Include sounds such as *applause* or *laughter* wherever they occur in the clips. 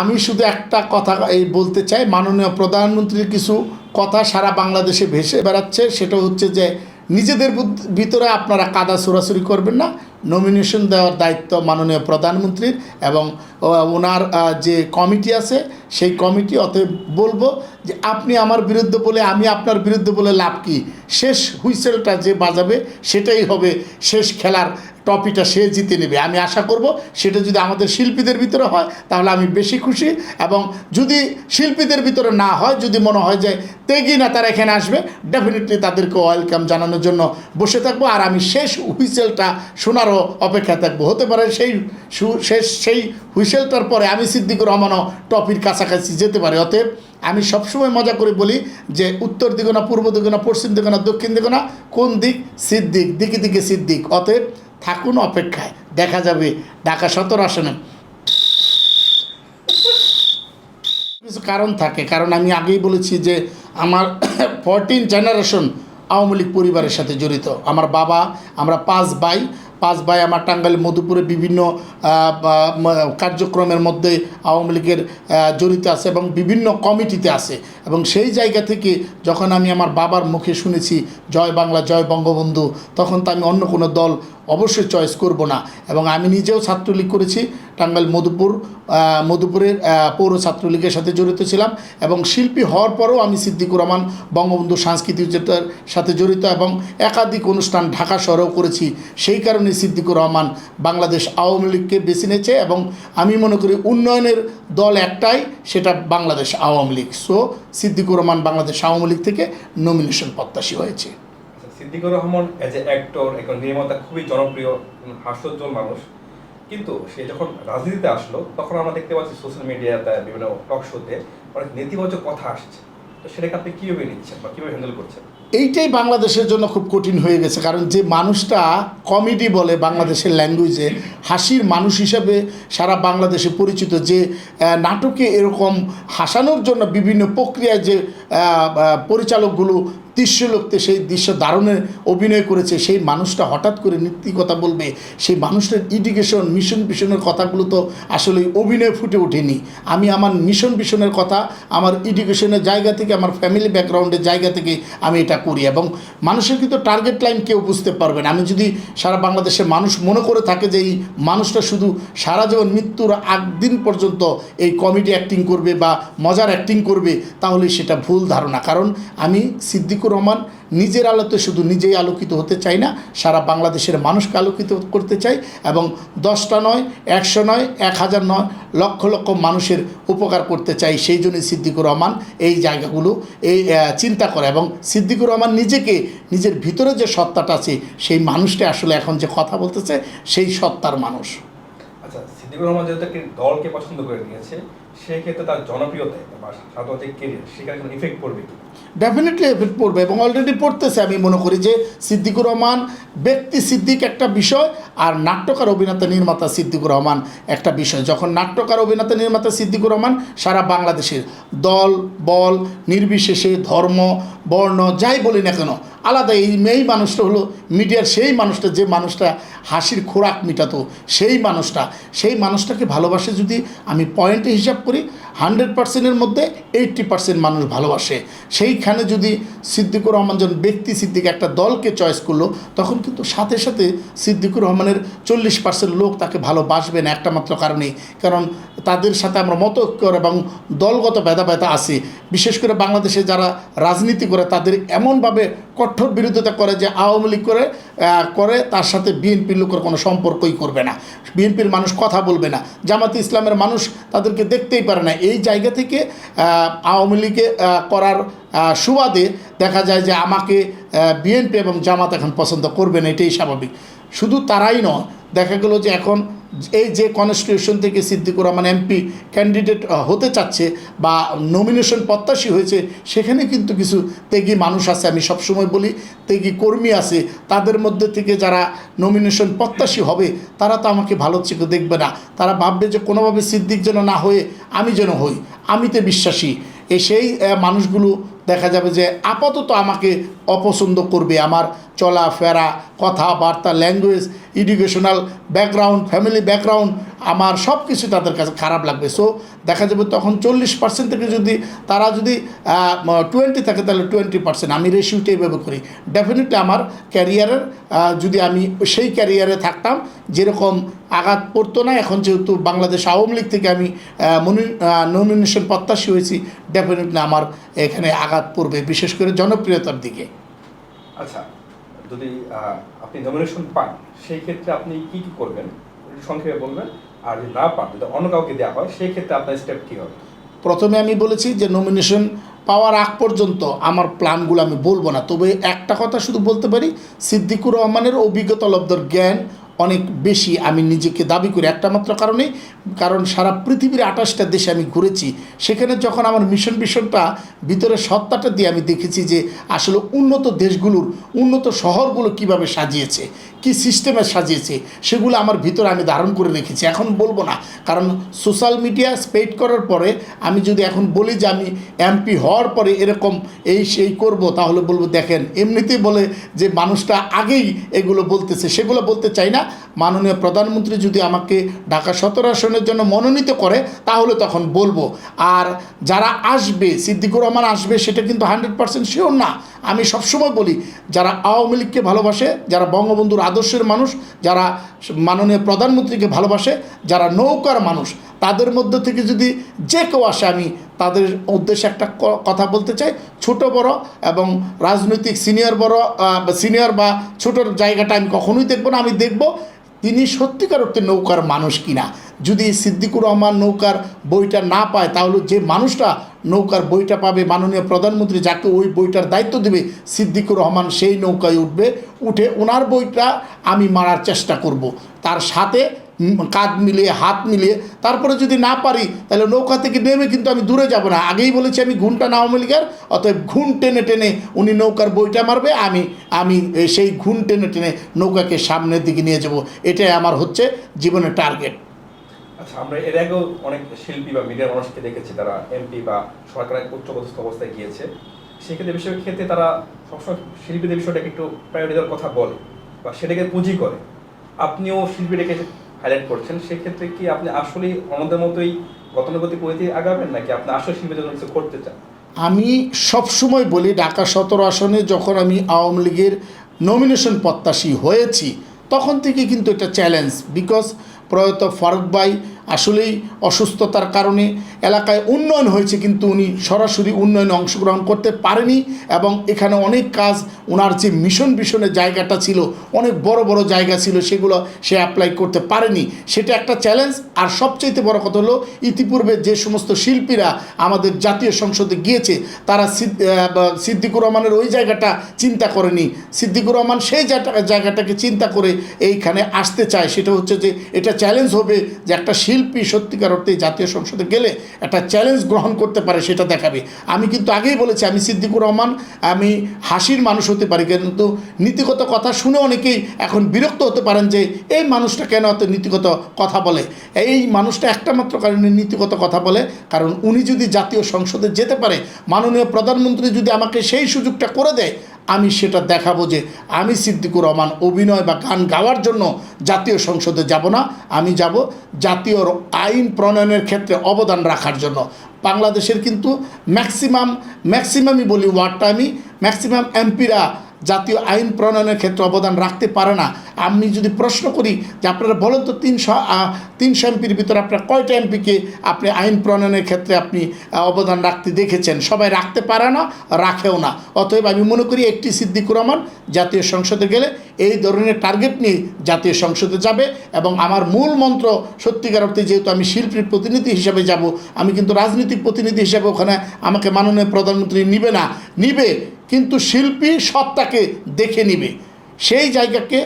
আমি শুধু একটা কথা এই বলতে চাই, মাননীয় প্রধানমন্ত্রীর কিছু কথা সারা বাংলাদেশে ভেসে বেড়াচ্ছে, সেটা হচ্ছে যে নিজেদের ভিতরে আপনারা কাদা ছোড়াছুরি করবেন না। নমিনেশন দেওয়ার দায়িত্ব মাননীয় প্রধানমন্ত্রীর এবং ওনার যে কমিটি আছে, সেই কমিটি, অতএব বলব যে আপনি আমার বিরুদ্ধে বলে আমি আপনার বিরুদ্ধে বলে লাভ কি? শেষ হুইসেলটা যে বাজাবে, সেটাই হবে শেষ খেলার ট্রফিটা সে জিতে নেবে। আমি আশা করব সেটা যদি আমাদের শিল্পীদের ভিতরে হয়, তাহলে আমি বেশি খুশি। এবং যদি শিল্পীদের ভিতরে না হয়, যদি মনে হয় যে তেগি না তারা এখানে আসবে ডেফিনেটলি তাদেরকে ওয়েলকাম জানানোর জন্য বসে থাকব। আর আমি শেষ হুইসেলটা শোনারও অপেক্ষা থাকব। হতে পারে সেই শেষ সেই হুইসেলটার পরে আমি সিদ্দিকুর রহমানও টপির কাছাকাছি যেতে পারি। অতএব আমি সবসময় মজা করে বলি যে উত্তর দিকে না, পূর্ব দিকে না, পশ্চিম দিকে না, দক্ষিণ দিকে না, কোন দিক সিদ্দিক, দিকে দিকে সিদ্দিক। অতএব থাকুন অপেক্ষায়। দেখা যাবে, ঢাকা সতর আসনে। কিছু কারণ থাকে, কারণ আমি আগেই বলেছি যে আমার *coughs* ফরটিন জেনারেশন আওয়ামী লীগ পরিবারের সাথে জড়িত। আমার বাবা, আমরা পাঁচ ভাই পাঁচ ভাই আমার টাঙ্গাইল, মধুপুরে বিভিন্ন কার্যক্রমের মধ্যে আওয়ামী লীগের জড়িত আছে এবং বিভিন্ন কমিটিতে আছে। এবং সেই জায়গা থেকে যখন আমি আমার বাবার মুখে শুনেছি, জয় বাংলা, জয় বঙ্গবন্ধু, তখন তো আমি অন্য কোনো দল অবশ্যই চয়েস করব না। এবং আমি নিজেও ছাত্রলীগ করেছি, টাঙ্গাইল মধুপুর মধুপুরের পৌর ছাত্রলীগের সাথে জড়িত ছিলাম এবং শিল্পী হওয়ার পরেও আমি সিদ্দিকুর রহমান বঙ্গবন্ধু সাংস্কৃতিক যেটার সাথে জড়িত এবং একাধিক অনুষ্ঠান ঢাকা শহরেও করেছি। সেই কারণে সিদ্দিকুর রহমান বাংলাদেশ আওয়ামী লীগকে বেছে নিয়েছে এবং আমি মনে করি উন্নয়নের দল একটাই, সেটা বাংলাদেশ আওয়ামী লীগ। সো সিদ্দিকুর রহমান বাংলাদেশ আওয়ামী লীগ থেকে নমিনেশন প্রত্যাশী হয়েছে। Siddiqur Rahman as a actor একজন নির্মাতা, খুবই জনপ্রিয় হাস্যোজ্জ্বল মানুষ। কিন্তু সে যখন রাজনীতিতে আসলো, তখন আমরা দেখতে পাচ্ছি সোশ্যাল মিডিয়াতে বিভিন্ন টক শোতে অনেক নেতিবাচক কথা আসছে। তো সেটাকে আপনি কীভাবে নিচ্ছেন বা কীভাবে হ্যান্ডেল করছেন? এইটাই বাংলাদেশের জন্য খুব কঠিন হয়ে গেছে, কারণ যে মানুষটা কমেডি বলে বাংলাদেশের ল্যাঙ্গুয়েজে হাসির মানুষ হিসাবে সারা বাংলাদেশে পরিচিত, যে নাটকে এরকম হাসানোর জন্য বিভিন্ন প্রক্রিয়ায় যে পরিচালকগুলো দৃশ্যলোকতে সেই দৃশ্য দারুণে অভিনয় করেছে, সেই মানুষটা হঠাৎ করে নীতিকতা বলবে, সেই মানুষটার এডুকেশন মিশন ভিশনের কথাগুলো তো আসলে অভিনয় ফুটে ওঠেনি। আমি আমার মিশন ভিশনের কথা, আমার এডুকেশনের জায়গা থেকে, আমার ফ্যামিলি ব্যাকগ্রাউন্ডের জায়গা থেকে আমি এটা করি এবং মানুষের কিন্তু টার্গেট লাইন কেউ বুঝতে পারবে না। আমি যদি সারা বাংলাদেশের মানুষ মনে করে থাকে যে এই মানুষটা শুধু সারা জীবন মৃত্যুর আগ দিন পর্যন্ত এই কমেডি অ্যাক্টিং করবে বা মজার অ্যাক্টিং করবে, তাহলে সেটা ভুল ধারণা। কারণ আমি সিদ্দিকুর রহমান নিজের আলোতে শুধু নিজেই আলোকিত হতে চাই না, সারা বাংলাদেশের মানুষকে আলোকিত করতে চাই এবং দশটা নয়, একশো নয়, এক হাজার নয়, লক্ষ লক্ষ মানুষের উপকার করতে চাই সেই জন্যই সিদ্দিকুর রহমান এই জায়গাগুলো, এই চিন্তা করে এবং সিদ্দিকুর রহমান নিজেকে, নিজের ভিতরে যে সত্তাটা আছে, সেই মানুষটা আসলে এখন যে কথা বলতেছে, সেই সত্তার মানুষ। আচ্ছা সিদ্দিকুর রহমান যেহেতু একটি দলকে পছন্দ করে নিয়েছে সেই ক্ষেত্রে তার জনপ্রিয়তায় বা সাধারণত কেরিয়ার সেখানে কোনো ইফেক্ট পড়বে কি? ডেফিনেটলি এফেক্ট পড়বে এবং অলরেডি পড়তেছে, আমি মনে করি যে সিদ্দিকুর রহমান, ব্যক্তি সিদ্দিক একটা বিষয় আর নাট্যকার অভিনেতা নির্মাতা সিদ্দিকুর রহমান একটা বিষয়। যখন নাট্যকার অভিনেতা নির্মাতা সিদ্দিকুর রহমান সারা বাংলাদেশের দল, বল, নির্বিশেষে ধর্ম, বর্ণ, যাই বলি না কেন আলাদা এই মেয়ে মানুষটা হলো মিডিয়ার সেই মানুষটা, যে মানুষটা হাসির খোরাক মিটাতো, সেই মানুষটা। সেই মানুষটাকে ভালোবাসে যদি আমি পয়েন্টে হিসাব করি হান্ড্রেড পার্সেন্টের মধ্যে এইট্টি পার্সেন্ট মানুষ ভালোবাসে। সেইখানে যদি সিদ্দিকুর রহমান যখন ব্যক্তি সিদ্দিক একটা দলকে চয়েস করল, তখন কিন্তু সাথে সাথে সিদ্দিকুর রহমানের চল্লিশ পার্সেন্ট লোক তাকে ভালোবাসবে না, একটা মাত্র কারণেই। কারণ তাদের সাথে আমরা মত ঐক্য এবং দলগত ভেদাভেদা আছে। বিশেষ করে বাংলাদেশে যারা রাজনীতি করে, তাদের এমনভাবে কঠোর বিরোধিতা করে যে আওয়ামী লীগ করে করে, তার সাথে বিএনপির লোকের কোনো সম্পর্কই করবে না। বিএনপির মানুষ কথা বলবে না। জামাতে ইসলামের মানুষ তাদেরকে দেখতেই পারে না। এই জায়গা থেকে আওয়ামী লীগে করার সুবাদে দেখা যায় যে আমাকে বিএনপি এবং জামাত এখন পছন্দ করবে না, এটাই স্বাভাবিক। শুধু তারাই নয়, দেখা গেল যে এখন এই যে কনস্টিটিউশন থেকে সিদ্দিকুর রহমান এমপি ক্যান্ডিডেট হতে চাচ্ছে বা নমিনেশন প্রত্যাশী হয়েছে, সেখানে কিন্তু কিছু তেগি মানুষ আছে, আমি সবসময় বলি তেগি কর্মী আছে, তাদের মধ্যে থেকে যারা নমিনেশন প্রত্যাশী হবে, তারা তো আমাকে ভালো চোখে দেখবে না। তারা ভাববে যে কোনোভাবে সিদ্দিক যেন না হয়ে আমি যেন হই। আমিতে বিশ্বাসী। এ সেই মানুষগুলো দেখা যাবে যে আপাতত আমাকে অপছন্দ করবে আমার চলাফেরা, কথাবার্তা language educational background family background আমার সব কিছু তাদের কাছে খারাপ লাগবে। সো দেখা যাবে তখন চল্লিশ পার্সেন্ট থেকে যদি তারা যদি টোয়েন্টি থাকে তাহলে টোয়েন্টি পার্সেন্ট আমি রেশিওটা এইভাবে করি। ডেফিনেটলি আমার ক্যারিয়ারের যদি আমি সেই ক্যারিয়ারে থাকতাম, যেরকম আঘাত পড়তো না, এখন যেহেতু বাংলাদেশ আওয়ামী লীগ থেকে আমি নমিনেশন প্রত্যাশী হয়েছি ডেফিনেটলি আমার এখানে আঘাত পড়বে বিশেষ করে জনপ্রিয়তার দিকে। আচ্ছা যদি আপনি নমিনেশন পান সেই ক্ষেত্রে আপনি কি কি করবেন? সংক্ষেপে বলবেন আর যদি না পান যদি অন্য কাউকে দেওয়া হয় সেই ক্ষেত্রে আপনার স্টেপ কী হবে? প্রথমে আমি বলেছি যে নমিনেশন পাওয়ার আগ পর্যন্ত আমার প্ল্যানগুলো আমি বলব না। তবে একটা কথা শুধু বলতে পারি সিদ্দিকুর রহমানের অভিজ্ঞতা লব্ধর জ্ঞান অনেক বেশি আমি নিজেকে দাবি করি। একটা মাত্র কারণে কারণ সারা পৃথিবীর আঠাশটা দেশে আমি ঘুরেছি। সেখানে যখন আমার মিশন মিশনটা ভিতরে সত্তাটা দিয়ে আমি দেখেছি যে আসলে উন্নত দেশগুলোর, উন্নত শহরগুলো কীভাবে সাজিয়েছে, কি সিস্টেমে সাজিয়েছে, সেগুলো আমার ভিতরে আমি ধারণ করে রেখেছি। এখন বলব না, কারণ সোশ্যাল মিডিয়া স্পেড করার পরে আমি যদি এখন বলি যে আমি এমপি হওয়ার পরে এরকম এই সেই করব, তাহলে বলব, দেখেন, এমনিতেই বলে যে মানুষটা আগেই এগুলো বলতেছে, সেগুলো বলতে চাই না। মাননীয় প্রধানমন্ত্রী যদি আমাকে ঢাকা সতেরো আসনের জন্য মনোনীত করে, তাহলে তখন বলব। আর যারা আসবে, সিদ্দিকুর রহমান আসবে, সেটা কিন্তু হান্ড্রেড পার্সেন্ট শিওর না। আমি সবসময় বলি, যারা আওয়ামী লীগকে ভালোবাসে, যারা বঙ্গবন্ধুর আদর্শের মানুষ, যারা মাননীয় প্রধানমন্ত্রীকে ভালোবাসে, যারা নৌকার মানুষ, তাদের মধ্যে থেকে যদি যে কেউ আসে, আমি তাদের উদ্দেশ্যে একটা কথা বলতে চাই। ছোট বড় এবং রাজনৈতিক সিনিয়র বড় সিনিয়র বা ছোটোর জায়গাটা আমি কখনোই দেখব না। আমি দেখব তিনি সত্যিকার অর্থে নৌকার মানুষ কিনা? যদি সিদ্দিকুর রহমান নৌকার বইটা না পায়, তাহলে যে মানুষটা নৌকার বইটা পাবে, মাননীয় প্রধানমন্ত্রী যাকে ওই বইটার দায়িত্ব দেবে, সিদ্দিকুর রহমান সেই নৌকায় উঠবে, উঠে ওনার বইটা আমি মারার চেষ্টা করব। তার সাথে কাঁধ মিলিয়ে, হাত মিলিয়ে, তারপরে যদি না পারি, তাহলে নৌকা থেকে নেমে কিন্তু আমি দূরে যাব না। আগেই বলেছি আমি ঘুমটা না আওয়ামী অতএব ঘুম টেনে টেনে উনি নৌকার বইটা মারবে, আমি আমি সেই ঘুম টেনে টেনে নৌকাকে সামনের দিকে নিয়ে যাব। এটাই আমার হচ্ছে জীবনের টার্গেট। আচ্ছা আমরা এর আগেও অনেক শিল্পী বা মিডিয়ার মানুষকে দেখেছি, তারা এমপি বা সরকারের উচ্চপদস্থ অবস্থায় গিয়েছে। সেক্ষেত্রে বিষয়ের ক্ষেত্রে তারা সবসময় শিল্পীদের বিষয়টাকে একটু প্রায়োরিটি দেওয়ার কথা বলে বা সেটাকে পুঁজি করে। আপনিও শিল্পীটাকে হাইলাইট করছেন, সেক্ষেত্রে কি আপনি আসলে অন্যদের মতোই গতানুগতিক পরিধি আগাবেন, নাকি আপনি আসলে সীমিত কিছু করতে চান? আমি সবসময় বলি, ঢাকা সতেরো আসনে যখন আমি আওয়ামী লীগের নমিনেশন প্রত্যাশী হয়েছি, তখন থেকে কিন্তু এটা চ্যালেঞ্জ বিকজ প্রয়াত ফারুক ভাই আসলেই অসুস্থতার কারণে এলাকায় উন্নয়ন হয়েছে, কিন্তু উনি সরাসরি উন্নয়নে অংশগ্রহণ করতে পারেনি এবং এখানে অনেক কাজ ওনার যে মিশন ভিশনের জায়গাটা ছিল, অনেক বড় বড় জায়গা ছিল, সেগুলো সে অ্যাপ্লাই করতে পারেনি। সেটা একটা চ্যালেঞ্জ আর সবচাইতে বড় কথা হলো, ইতিপূর্বে যে সমস্ত শিল্পীরা আমাদের জাতীয় সংসদে গিয়েছে, তারা সিদ- সিদ্দিকুর রহমানের ওই জায়গাটা চিন্তা করেনি। সিদ্দিকুর রহমান সেই জায়গা- জায়গাটাকে চিন্তা করে এইখানে আসতে চায়। সেটা হচ্ছে যে, এটা চ্যালেঞ্জ হবে যে একটা শিল্পী সত্যিকার অর্থে জাতীয় সংসদে গেলে একটা চ্যালেঞ্জ গ্রহণ করতে পারে, সেটা দেখাবে। আমি কিন্তু আগেই বলেছি, আমি সিদ্দিকুর রহমান, আমি হাসির মানুষ হতে পারি, কিন্তু নীতিগত কথা শুনে অনেকেই এখন বিরক্ত হতে পারেন যে, এই মানুষটা কেন এত নীতিগত কথা বলে? এই মানুষটা একটা মাত্র কারণে নীতিগত কথা বলে, কারণ উনি যদি জাতীয় সংসদে যেতে পারে, মাননীয় প্রধানমন্ত্রী যদি আমাকে সেই সুযোগটা করে দেয় আমি সেটা দেখাবো যে আমি সিদ্দিকুর রহমান অভিনয় বা গান গাওয়ার জন্য জাতীয় সংসদে যাব না। আমি যাব জাতীয় আইন প্রণয়নের ক্ষেত্রে অবদান রাখার জন্য। বাংলাদেশের কিন্তু ম্যাক্সিমাম ম্যাক্সিমামই বলি ওয়ার্ডটা আমি ম্যাক্সিমাম এমপিরা জাতীয় আইন প্রণয়নের ক্ষেত্রে অবদান রাখতে পারে না। আমি যদি প্রশ্ন করি যে আপনারা বলেন তো তিনশো তিনশো এমপির ভিতরে আপনার কয়টা এমপিকে আপনি আইন প্রণয়নের ক্ষেত্রে আপনি অবদান রাখতে দেখেছেন? সবাই রাখতে পারে না, রাখেও না। অতএব আমি মনে করি একটি সিদ্দিকুর রহমান জাতীয় সংসদে গেলে এই ধরনের টার্গেট নিয়ে জাতীয় সংসদে যাবে এবং আমার মূল মন্ত্র সত্যিকার অর্থে যেহেতু আমি শিল্পীর প্রতিনিধি হিসাবে যাব, আমি কিন্তু রাজনৈতিক প্রতিনিধি হিসাবে ওখানে আমাকে মাননীয় প্রধানমন্ত্রী নিবে না। নিবে, কিন্তু শিল্পী সত্তাকে দেখে নিবে। সেই জায়গাকে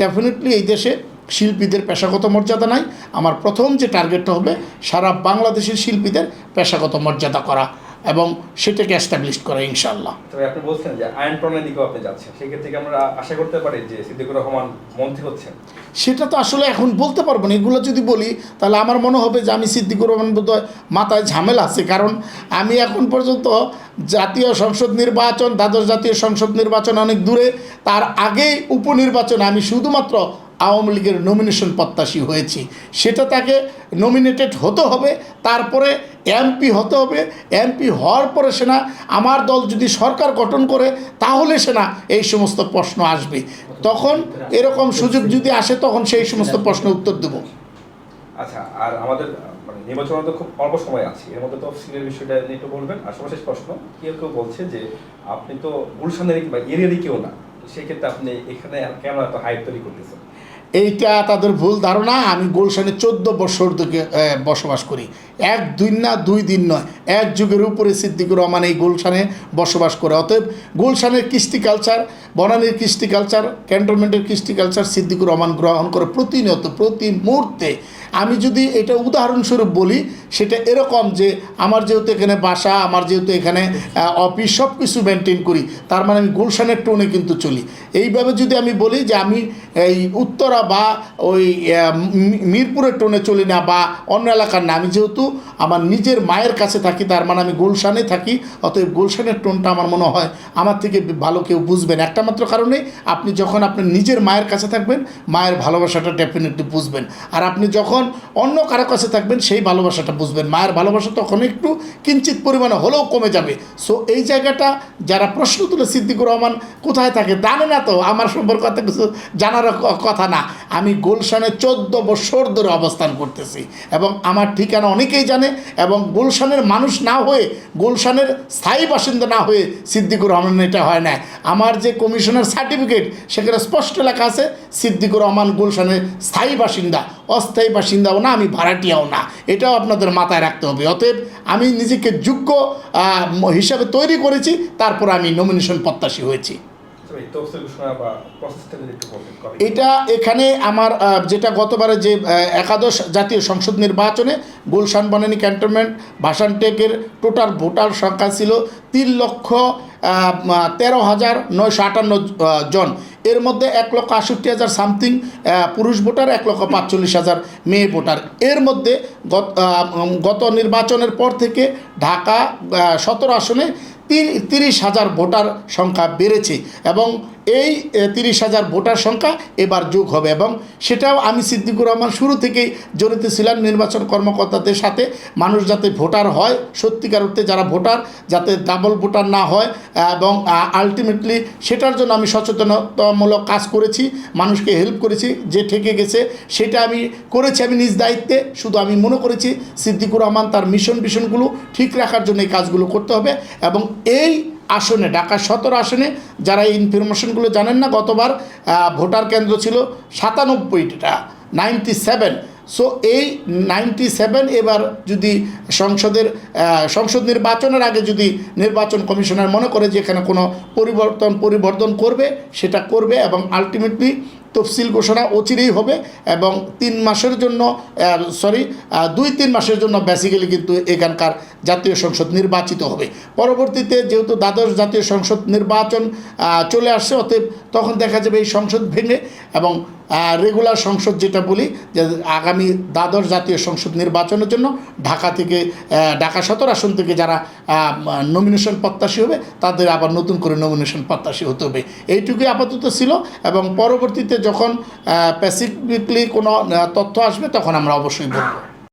ডেফিনেটলি এই দেশে শিল্পীদের পেশাগত মর্যাদা নাই। আমার প্রথম যে টার্গেটটা হবে, সারা বাংলাদেশের শিল্পীদের পেশাগত মর্যাদা করা। এবং সেটাকে অ্যাস্টাবলিশ করা ইনশাল্লাহ তবে আপনি বলছেন যে আইন প্রণয়নের দিকেও আপনি যাচ্ছেন সেক্ষেত্রে কি আমরা আশা করতে পারি যে সিদ্দিকুর রহমান মন্ত্রী হচ্ছেন? সেটা তো আসলে এখন বলতে পারব না এগুলো যদি বলি তাহলে আমার মনে হবে যে আমি সিদ্দিকুর রহমান বোধহয় মাথায় ঝামেলা আছে কারণ আমি এখন পর্যন্ত জাতীয় সংসদ নির্বাচন দ্বাদশ জাতীয় সংসদ নির্বাচন অনেক দূরে তার আগেই উপনির্বাচন আমি শুধুমাত্র আওয়ামী লীগের নমিনেশন প্রত্যাশী হয়েছি। সেটা তাকে নমিনেটেড হতে হবে, তারপরে এমপি হতে হবে। এমপি হওয়ার পরে সেনা, আমার দল যদি সরকার গঠন করে, তাহলে সেনা এই সমস্ত প্রশ্ন আসবে। তখন এরকম সুযোগ যদি আসে, তখন সেই সমস্ত প্রশ্ন উত্তর দেবো। আচ্ছা আর আমাদের মানে তো খুব অল্প সময় আছে। এর মধ্যে তো সিলের বিষয়টা নিয়ে একটু বলবেন। আর সর্বশেষ প্রশ্ন, কেউ কেউ বলছে যে আপনি তো গুলশানের বা এরিয়ারই কেউ না। সেক্ষেত্রে আপনি এখানে কেন এত হাইপ তৈরি করতেছেন? এইটা তাদের ভুল ধারণা। আমি গুলশানে চোদ্দ বছর থেকে বসবাস করি। এক দুই না, দুই দিন নয়। এক যুগের উপরে সিদ্দিকুর রহমান এই গুলশানে বসবাস করে। অতএব গুলশানের কৃষ্টি কালচার বনানীর কৃষ্টি কালচার ক্যান্টনমেন্টের কৃষ্টি কালচার সিদ্দিকুর রহমান গ্রহণ করে প্রতিনিয়ত, প্রতি মুহূর্তে আমি যদি এটা উদাহরণস্বরূপ বলি, সেটা এরকম যে আমার যেহেতু এখানে বাসা, আমার যেহেতু এখানে অফিস সব কিছু মেনটেন করি, তার মানে আমি গুলশানের টোনে কিন্তু চলি। এইভাবে যদি আমি বলি যে আমি এই উত্তরা বা ওই মিরপুরের টোনে চলি না বা অন্য এলাকার না, আমি যেহেতু আমার নিজের মায়ের কাছে থাকি, তার মানে আমি গুলশানে থাকি, অতএব গুলশানের টোনটা আমার মনে হয়, আমার থেকে ভালো কেউ বুঝবেন একটা মাত্র কারণে আপনি যখন আপনার নিজের মায়ের কাছে থাকবেন, মায়ের ভালোবাসাটা ডেফিনেটলি বুঝবেন। আর আপনি যখন অন্য কারও কাছে থাকবেন, সেই ভালোবাসাটা বুঝবেন। মায়ের ভালোবাসা তখন একটু কিঞ্চিত পরিমাণে হলেও কমে যাবে। সো এই জায়গাটা যারা প্রশ্ন তুলে সিদ্দিকুর রহমান কোথায় থাকে জানে না তো, আমার সম্পর্কে অত কিছু জানার কথা না। আমি গুলশানে চোদ্দ বছর ধরে অবস্থান করতেছি এবং আমার ঠিকানা অনেকেই জানে এবং গুলশানের মানুষ না হয়ে, গুলশানের স্থায়ী বাসিন্দা না হয়ে সিদ্দিকুর রহমান এটা হয় না আমার যে কমিশনের সার্টিফিকেট, সেখানে স্পষ্ট লেখা আছে, সিদ্দিকুর রহমান গুলশানের স্থায়ী বাসিন্দা, অস্থায়ী বাসিন্দাও না, আমি ভাড়াটিয়াও না। এটাও আপনাদের মাথায় রাখতে হবে। অতএব আমি নিজেকে যোগ্য হিসাবে তৈরি করেছি, তারপর আমি নমিনেশন প্রত্যাশী হয়েছি। এটা এখানে আমার যেটা গতবারে যে একাদশ জাতীয় সংসদ নির্বাচনে গুলশান বনানী ক্যান্টনমেন্ট ভাষানটেকের টোটাল ভোটার সংখ্যা ছিল তিন লক্ষ তেরো হাজার নয়শো আটান্ন জন। এর মধ্যে এক লক্ষ আষট্টি হাজার সামথিং পুরুষ ভোটার, এক লক্ষ পাঁচচল্লিশ হাজার মেয়ে ভোটার। এর মধ্যে গত নির্বাচনের পর থেকে ঢাকা সতেরো আসনে তিরিশ হাজার ভোটার সংখ্যা বেড়েছে এবং এই তিরিশ হাজার ভোটার সংখ্যা এবার যোগ হবে এবং সেটাও আমি সিদ্দিকুর রহমান শুরু থেকেই জড়িত ছিলাম নির্বাচন কর্মকর্তাদের সাথে। মানুষ যাতে ভোটার হয়, সত্যিকার অর্থে যারা ভোটার, যাতে ডাবল ভোটার না হয়, এবং আলটিমেটলি সেটার জন্য আমি সচেতনতামূলক কাজ করেছি, মানুষকে হেল্প করেছি, যে ঠেকে গেছে সেটা আমি করেছি আমি নিজ দায়িত্বে। শুধু আমি মনে করেছি সিদ্দিকুর রহমান তার মিশন ভিশনগুলো ঠিক রাখার জন্য এই কাজগুলো করতে হবে এবং এই আসনে ঢাকা সতেরো আসনে যারা এই ইনফরমেশনগুলো জানেন না, গতবার ভোটার কেন্দ্র ছিল সাতানব্বইটা নাইনটি সেভেন সো এই নাইনটি সেভেন এবার যদি সংসদের সংসদ নির্বাচনের আগে যদি নির্বাচন কমিশনার মনে করে যে এখানে কোনো পরিবর্তন পরিবর্তন করবে, সেটা করবে এবং আলটিমেটলি তফসিল ঘোষণা অচিরেই হবে এবং তিন মাসের জন্য সরি দুই তিন মাসের জন্য বেসিক্যালি কিন্তু এখানকার জাতীয় সংসদ নির্বাচিত হবে। পরবর্তীতে যেহেতু দ্বাদশ জাতীয় সংসদ নির্বাচন চলে আসছে, অতএব তখন দেখা যাবে এই সংসদ ভেঙে এবং রেগুলার সংসদ যেটা বলি, যে আগামী দ্বাদশ জাতীয় সংসদ নির্বাচনের জন্য ঢাকা থেকে ঢাকা সদর আসন থেকে যারা নমিনেশন প্রত্যাশী হবে, তাদের আবার নতুন করে নমিনেশন প্রত্যাশী হতে হবে। এইটুকুই আপাতত ছিল এবং পরবর্তীতে যখন স্পেসিফিকলি কোনো তথ্য আসবে, তখন আমরা অবশ্যই বলব।